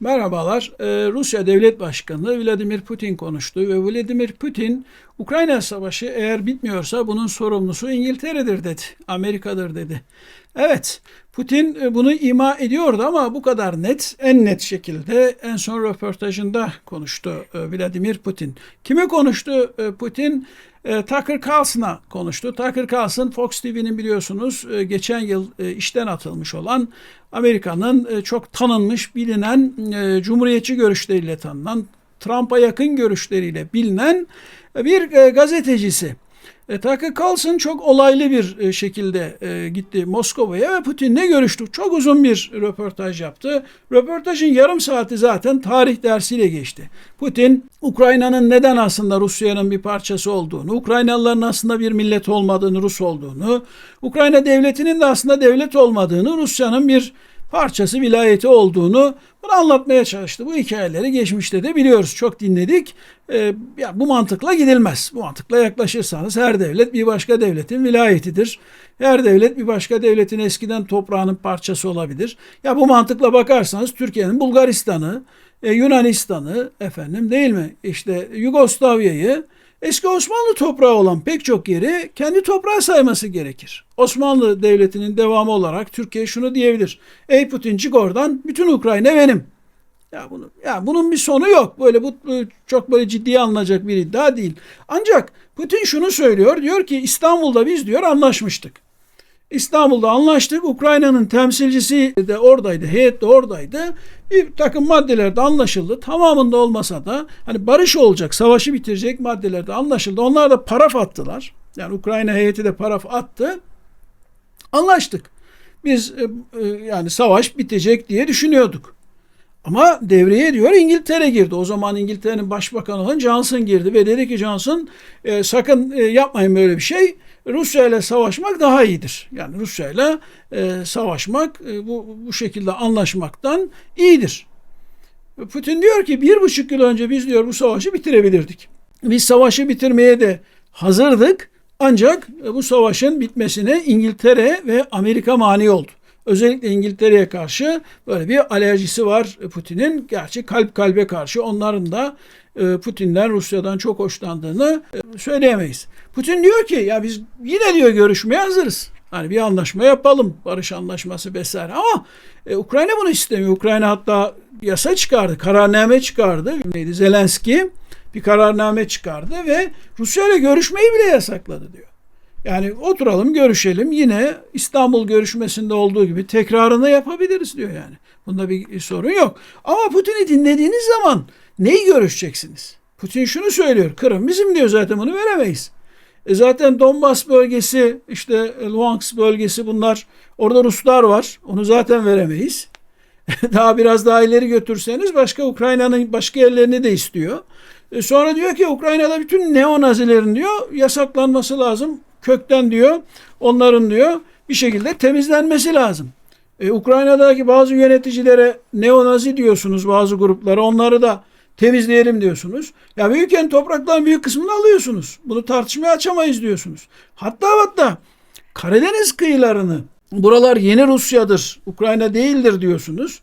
Merhabalar. Ee, Rusya Devlet Başkanı Vladimir Putin konuştu ve Vladimir Putin Ukrayna Savaşı eğer bitmiyorsa bunun sorumlusu İngiltere'dir dedi. Amerika'dır dedi. Evet Putin e, bunu ima ediyordu ama bu kadar net, en net şekilde en son röportajında konuştu e, Vladimir Putin. Kime konuştu e? Tucker Carlson'a konuştu. Tucker Carlson Fox TV'nin biliyorsunuz geçen yıl işten atılmış olan Amerika'nın çok tanınmış, bilinen, cumhuriyetçi görüşleriyle tanınan, Trump'a yakın görüşleriyle bilinen bir gazetecisi. E, Tucker Carlson çok olaylı bir e, şekilde e, gitti Moskova'ya ve Putin'le görüştü. Çok uzun bir röportaj yaptı. Röportajın yarım saati zaten tarih dersiyle geçti. Putin Ukrayna'nın neden aslında Rusya'nın bir parçası olduğunu, Ukraynalıların aslında bir millet olmadığını, Rus olduğunu, Ukrayna devletinin de aslında devlet olmadığını, Rusya'nın bir parçası vilayeti olduğunu bunu anlatmaya çalıştı. Bu hikayeleri geçmişte de biliyoruz. Çok dinledik. Ee, ya bu mantıkla gidilmez. Bu mantıkla yaklaşırsanız her devlet bir başka devletin vilayetidir. Her devlet bir başka devletin eskiden toprağının parçası olabilir. Ya bu mantıkla bakarsanız Türkiye'nin Bulgaristan'ı, e, Yunanistan'ı efendim değil mi? İşte Yugoslavya'yı Eski Osmanlı toprağı olan pek çok yeri kendi toprağı sayması gerekir. Osmanlı Devleti'nin devamı olarak Türkiye şunu diyebilir. Ey Putin oradan bütün Ukrayna benim. Ya bunu ya bunun bir sonu yok. Böyle bu çok böyle ciddiye alınacak bir iddia değil. Ancak Putin şunu söylüyor. Diyor ki İstanbul'da biz diyor anlaşmıştık. İstanbul'da anlaştık. Ukrayna'nın temsilcisi de oradaydı, heyet de oradaydı. Bir takım maddelerde anlaşıldı. Tamamında olmasa da hani barış olacak, savaşı bitirecek maddelerde anlaşıldı. Onlar da paraf attılar. Yani Ukrayna heyeti de paraf attı. Anlaştık. Biz e, e, yani savaş bitecek diye düşünüyorduk. Ama devreye diyor İngiltere girdi. O zaman İngiltere'nin başbakanı olan Johnson girdi ve dedi ki Johnson e, sakın e, yapmayın böyle bir şey. Rusya ile savaşmak daha iyidir. Yani Rusya ile e, savaşmak e, bu, bu şekilde anlaşmaktan iyidir. Putin diyor ki bir buçuk yıl önce biz diyor bu savaşı bitirebilirdik. Biz savaşı bitirmeye de hazırdık. Ancak e, bu savaşın bitmesine İngiltere ve Amerika mani oldu. Özellikle İngiltere'ye karşı böyle bir alerjisi var Putin'in. Gerçi kalp kalbe karşı onların da Putin'den, Rusya'dan çok hoşlandığını e, söyleyemeyiz. Putin diyor ki ya biz yine diyor görüşmeye hazırız. Hani bir anlaşma yapalım, barış anlaşması vesaire ama e, Ukrayna bunu istemiyor. Ukrayna hatta yasa çıkardı, kararname çıkardı. Neydi? Zelenski bir kararname çıkardı ve Rusya ile görüşmeyi bile yasakladı diyor. Yani oturalım görüşelim yine İstanbul görüşmesinde olduğu gibi tekrarını yapabiliriz diyor yani. Bunda bir sorun yok. Ama Putin'i dinlediğiniz zaman neyi görüşeceksiniz? Putin şunu söylüyor. Kırım bizim diyor zaten bunu veremeyiz. E zaten Donbas bölgesi işte Luhansk bölgesi bunlar orada Ruslar var. Onu zaten veremeyiz. daha biraz daha ileri götürseniz başka Ukrayna'nın başka yerlerini de istiyor. E sonra diyor ki Ukrayna'da bütün neonazilerin diyor yasaklanması lazım kökten diyor onların diyor bir şekilde temizlenmesi lazım. E, Ukrayna'daki bazı yöneticilere neonazi diyorsunuz bazı gruplara onları da temizleyelim diyorsunuz. Ya büyükken toprakların büyük kısmını alıyorsunuz. Bunu tartışmaya açamayız diyorsunuz. Hatta hatta Karadeniz kıyılarını buralar yeni Rusya'dır, Ukrayna değildir diyorsunuz.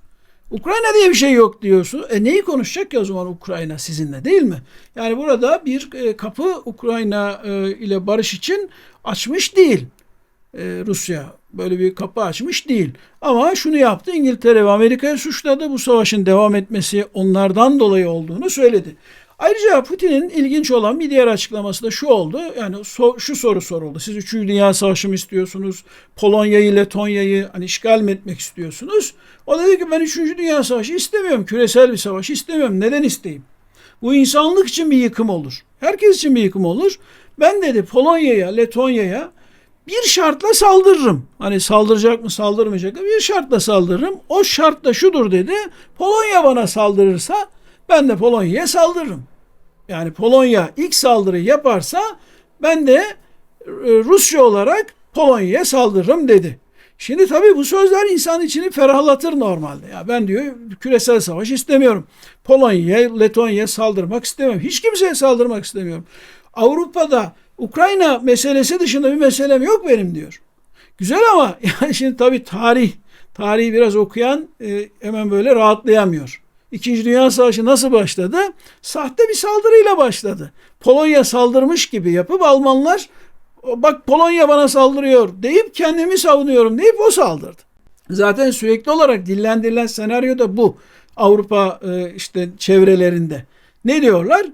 Ukrayna diye bir şey yok diyorsun. E neyi konuşacak ki o zaman Ukrayna sizinle değil mi? Yani burada bir e, kapı Ukrayna e, ile barış için açmış değil. E, Rusya böyle bir kapı açmış değil. Ama şunu yaptı İngiltere ve Amerika'ya suçladı. Bu savaşın devam etmesi onlardan dolayı olduğunu söyledi. Ayrıca Putin'in ilginç olan bir diğer açıklaması da şu oldu. Yani so, şu soru soruldu. Siz 3. Dünya Savaşı mı istiyorsunuz? Polonya'yı, Letonya'yı hani işgal mi etmek istiyorsunuz? O dedi ki ben 3. Dünya Savaşı istemiyorum. Küresel bir savaş istemiyorum. Neden isteyeyim? Bu insanlık için bir yıkım olur. Herkes için bir yıkım olur. Ben dedi Polonya'ya, Letonya'ya bir şartla saldırırım. Hani saldıracak mı saldırmayacak mı bir şartla saldırırım. O şart da şudur dedi. Polonya bana saldırırsa ben de Polonya'ya saldırırım. Yani Polonya ilk saldırıyı yaparsa ben de e, Rusya olarak Polonya'ya saldırırım dedi. Şimdi tabii bu sözler insan içini ferahlatır normalde. Ya ben diyor küresel savaş istemiyorum. Polonya'ya, Letonya'ya saldırmak istemiyorum. Hiç kimseye saldırmak istemiyorum. Avrupa'da Ukrayna meselesi dışında bir meselem yok benim diyor. Güzel ama yani şimdi tabii tarih, tarihi biraz okuyan e, hemen böyle rahatlayamıyor. İkinci Dünya Savaşı nasıl başladı? Sahte bir saldırıyla başladı. Polonya saldırmış gibi yapıp Almanlar bak Polonya bana saldırıyor deyip kendimi savunuyorum deyip o saldırdı. Zaten sürekli olarak dillendirilen senaryo da bu. Avrupa e, işte çevrelerinde. Ne diyorlar?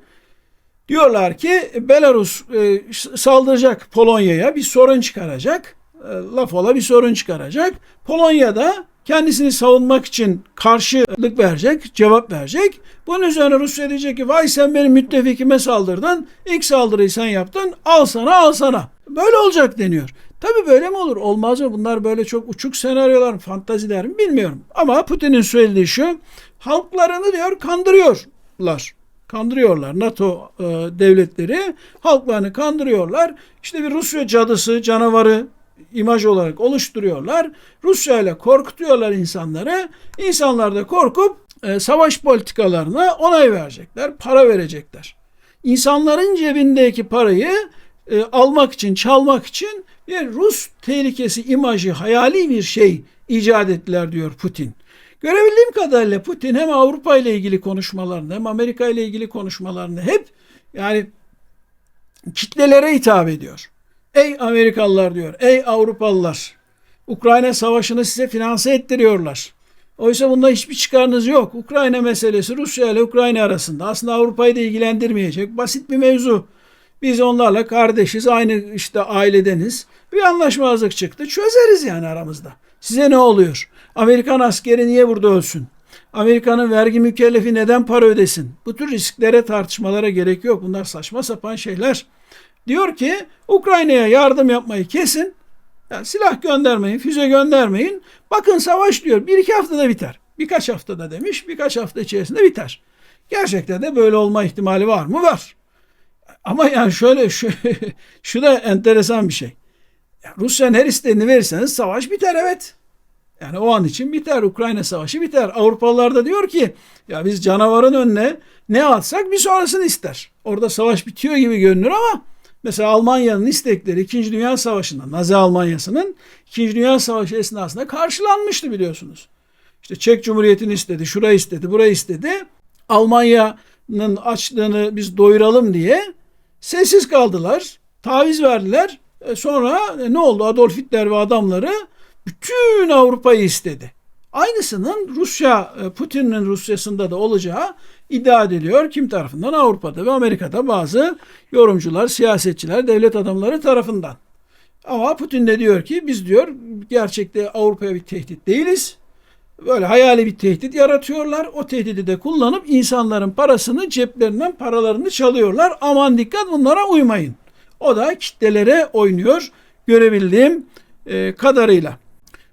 Diyorlar ki Belarus e, saldıracak Polonya'ya bir sorun çıkaracak. E, laf ola bir sorun çıkaracak. Polonya'da kendisini savunmak için karşılık verecek, cevap verecek. Bunun üzerine Rusya diyecek ki vay sen benim müttefikime saldırdın. İlk saldırıyı sen yaptın. Al sana al sana. Böyle olacak deniyor. Tabii böyle mi olur? Olmaz mı? Bunlar böyle çok uçuk senaryolar mı, fantaziler mi bilmiyorum. Ama Putin'in söylediği şu. Halklarını diyor kandırıyorlar. Kandırıyorlar NATO e, devletleri halklarını kandırıyorlar. İşte bir Rusya cadısı, canavarı imaj olarak oluşturuyorlar. Rusya ile korkutuyorlar insanları. İnsanlar da korkup e, savaş politikalarına onay verecekler, para verecekler. İnsanların cebindeki parayı e, almak için, çalmak için bir Rus tehlikesi imajı, hayali bir şey icat ettiler diyor Putin. Görebildiğim kadarıyla Putin hem Avrupa ile ilgili konuşmalarını hem Amerika ile ilgili konuşmalarını hep yani kitlelere hitap ediyor. Ey Amerikalılar diyor, ey Avrupalılar, Ukrayna savaşını size finanse ettiriyorlar. Oysa bunda hiçbir çıkarınız yok. Ukrayna meselesi Rusya ile Ukrayna arasında. Aslında Avrupa'yı da ilgilendirmeyecek. Basit bir mevzu. Biz onlarla kardeşiz, aynı işte ailedeniz. Bir anlaşmazlık çıktı. Çözeriz yani aramızda. Size ne oluyor? Amerikan askeri niye burada ölsün? Amerika'nın vergi mükellefi neden para ödesin? Bu tür risklere tartışmalara gerek yok. Bunlar saçma sapan şeyler. Diyor ki Ukrayna'ya yardım yapmayı kesin. Yani silah göndermeyin, füze göndermeyin. Bakın savaş diyor bir iki haftada biter. Birkaç haftada demiş, birkaç hafta içerisinde biter. Gerçekten de böyle olma ihtimali var mı? Var. Ama yani şöyle şu, şu da enteresan bir şey. Yani Rusya'nın her istediğini verirseniz savaş biter evet. Yani o an için biter. Ukrayna savaşı biter. Avrupalılar da diyor ki ya biz canavarın önüne ne atsak bir sonrasını ister. Orada savaş bitiyor gibi görünür ama mesela Almanya'nın istekleri 2. Dünya Savaşı'nda Nazi Almanya'sının 2. Dünya Savaşı esnasında karşılanmıştı biliyorsunuz. İşte Çek Cumhuriyeti'ni istedi, şurayı istedi, burayı istedi. Almanya'nın açlığını biz doyuralım diye sessiz kaldılar, taviz verdiler. E sonra e, ne oldu? Adolf Hitler ve adamları bütün Avrupa'yı istedi. Aynısının Rusya, e, Putin'in Rusya'sında da olacağı iddia ediliyor. Kim tarafından? Avrupa'da ve Amerika'da bazı yorumcular, siyasetçiler, devlet adamları tarafından. Ama Putin de diyor ki biz diyor gerçekte Avrupa'ya bir tehdit değiliz. Böyle hayali bir tehdit yaratıyorlar. O tehdidi de kullanıp insanların parasını ceplerinden paralarını çalıyorlar. Aman dikkat bunlara uymayın. O da kitlelere oynuyor görebildiğim e, kadarıyla.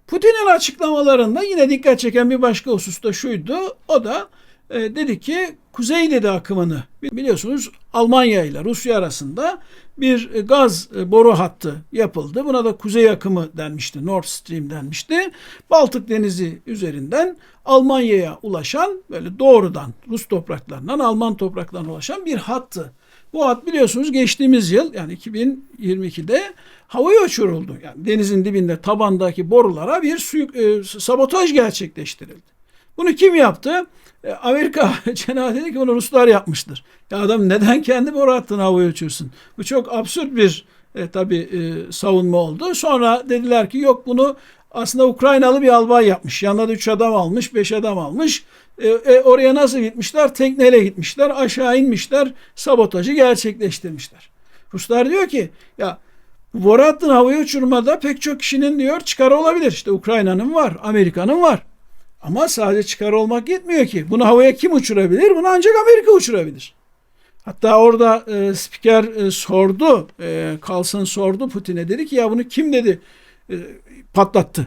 Putin'in açıklamalarında yine dikkat çeken bir başka husus da şuydu. O da e, dedi ki Kuzey dedi akımını biliyorsunuz Almanya ile Rusya arasında bir gaz boru hattı yapıldı. Buna da kuzey akımı denmişti. Nord Stream denmişti. Baltık Denizi üzerinden Almanya'ya ulaşan böyle doğrudan Rus topraklarından Alman topraklarına ulaşan bir hattı. Bu hat biliyorsunuz geçtiğimiz yıl yani 2022'de havaya uçuruldu. Yani denizin dibinde tabandaki borulara bir su, e, sabotaj gerçekleştirildi. Bunu kim yaptı? E, Amerika Cenab dedi ki bunu Ruslar yapmıştır. Ya adam neden kendi boru hattını havaya uçursun? Bu çok absürt bir e, tabi e, savunma oldu. Sonra dediler ki yok bunu aslında Ukraynalı bir albay yapmış. Yanına da 3 adam almış, 5 adam almış. E, e, oraya nasıl gitmişler? Tekneyle gitmişler, aşağı inmişler, sabotajı gerçekleştirmişler. Ruslar diyor ki ya hattını havaya uçurmada pek çok kişinin diyor çıkarı olabilir. İşte Ukrayna'nın var, Amerika'nın var. Ama sadece çıkar olmak yetmiyor ki. Bunu havaya kim uçurabilir? Bunu ancak Amerika uçurabilir. Hatta orada e, spiker e, sordu, e, Carlson sordu Putin'e dedi ki ya bunu kim dedi e, patlattı.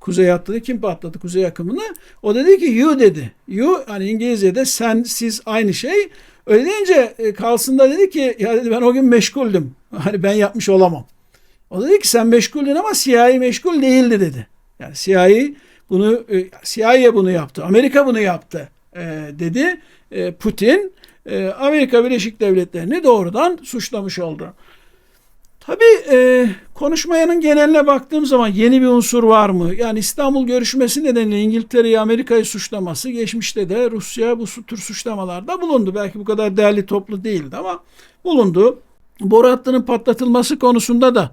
Kuzey hattını kim patlattı kuzey akımını? O dedi ki you dedi. You hani İngilizce'de sen siz aynı şey. Öyle deyince e, Carlson da dedi ki ya dedi ben o gün meşguldüm. Hani ben yapmış olamam. O dedi ki sen meşguldün ama CIA meşgul değildi dedi. Yani CIA bunu e, CIA bunu yaptı. Amerika bunu yaptı e, dedi e, Putin. E, Amerika Birleşik Devletleri'ni doğrudan suçlamış oldu. Tabii konuşmayanın geneline baktığım zaman yeni bir unsur var mı? Yani İstanbul görüşmesi nedeniyle İngiltere'yi Amerika'yı suçlaması geçmişte de Rusya bu tür suçlamalarda bulundu. Belki bu kadar değerli toplu değildi ama bulundu. Boru hattının patlatılması konusunda da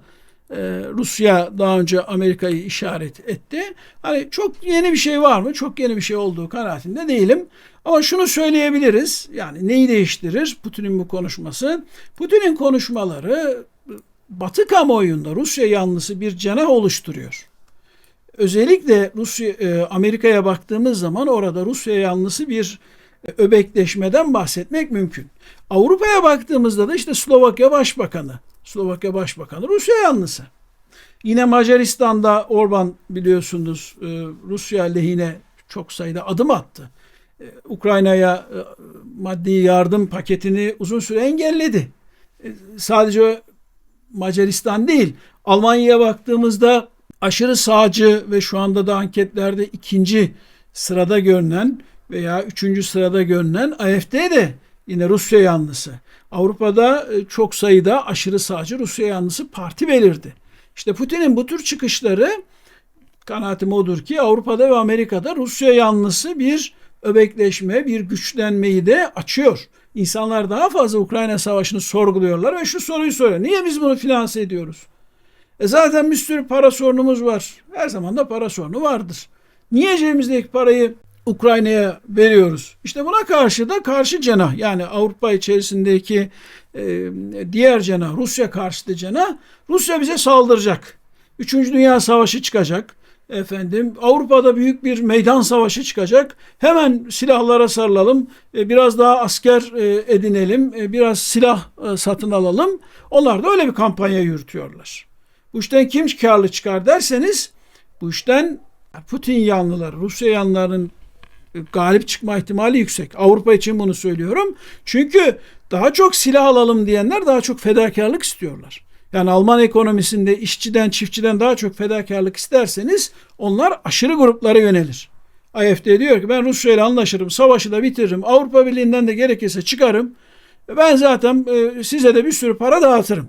e, Rusya daha önce Amerika'yı işaret etti. Hani çok yeni bir şey var mı? Çok yeni bir şey olduğu kanaatinde değilim. Ama şunu söyleyebiliriz. Yani neyi değiştirir Putin'in bu konuşması? Putin'in konuşmaları Batı kamuoyunda Rusya yanlısı bir cenah oluşturuyor. Özellikle Rusya e, Amerika'ya baktığımız zaman orada Rusya yanlısı bir e, öbekleşmeden bahsetmek mümkün. Avrupa'ya baktığımızda da işte Slovakya Başbakanı, Slovakya Başbakanı Rusya yanlısı. Yine Macaristan'da Orban biliyorsunuz e, Rusya lehine çok sayıda adım attı. Ukrayna'ya maddi yardım paketini uzun süre engelledi. Sadece Macaristan değil. Almanya'ya baktığımızda aşırı sağcı ve şu anda da anketlerde ikinci sırada görünen veya üçüncü sırada görünen AFD de yine Rusya yanlısı. Avrupa'da e, çok sayıda aşırı sağcı Rusya yanlısı parti belirdi. İşte Putin'in bu tür çıkışları kanaatim odur ki Avrupa'da ve Amerika'da Rusya yanlısı bir öbekleşme, bir güçlenmeyi de açıyor. İnsanlar daha fazla Ukrayna Savaşı'nı sorguluyorlar ve şu soruyu soruyor. Niye biz bunu finanse ediyoruz? E zaten bir sürü para sorunumuz var. Her zaman da para sorunu vardır. Niye cebimizdeki parayı Ukrayna'ya veriyoruz? İşte buna karşı da karşı cenah yani Avrupa içerisindeki e, diğer cenah Rusya karşıtı cenah Rusya bize saldıracak. Üçüncü Dünya Savaşı çıkacak efendim Avrupa'da büyük bir meydan savaşı çıkacak. Hemen silahlara sarılalım. E, biraz daha asker e, edinelim. E, biraz silah satın alalım. Onlar da öyle bir kampanya yürütüyorlar. Bu işten kim karlı çıkar derseniz bu işten Putin yanlıları, Rusya yanlılarının galip çıkma ihtimali yüksek. Avrupa için bunu söylüyorum. Çünkü daha çok silah alalım diyenler daha çok fedakarlık istiyorlar. Yani Alman ekonomisinde işçiden çiftçiden daha çok fedakarlık isterseniz onlar aşırı gruplara yönelir. AFD diyor ki ben Rusya ile anlaşırım, savaşı da bitiririm, Avrupa Birliği'nden de gerekirse çıkarım. Ben zaten e, size de bir sürü para dağıtırım.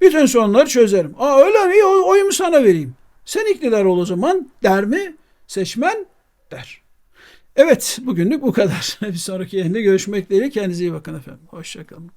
Bütün sorunları çözerim. Aa öyle mi? Oyumu sana vereyim. Sen iktidar ol o zaman der mi? Seçmen der. Evet bugünlük bu kadar. Bir sonraki yayında görüşmek dileğiyle. Kendinize iyi bakın efendim. Hoşçakalın.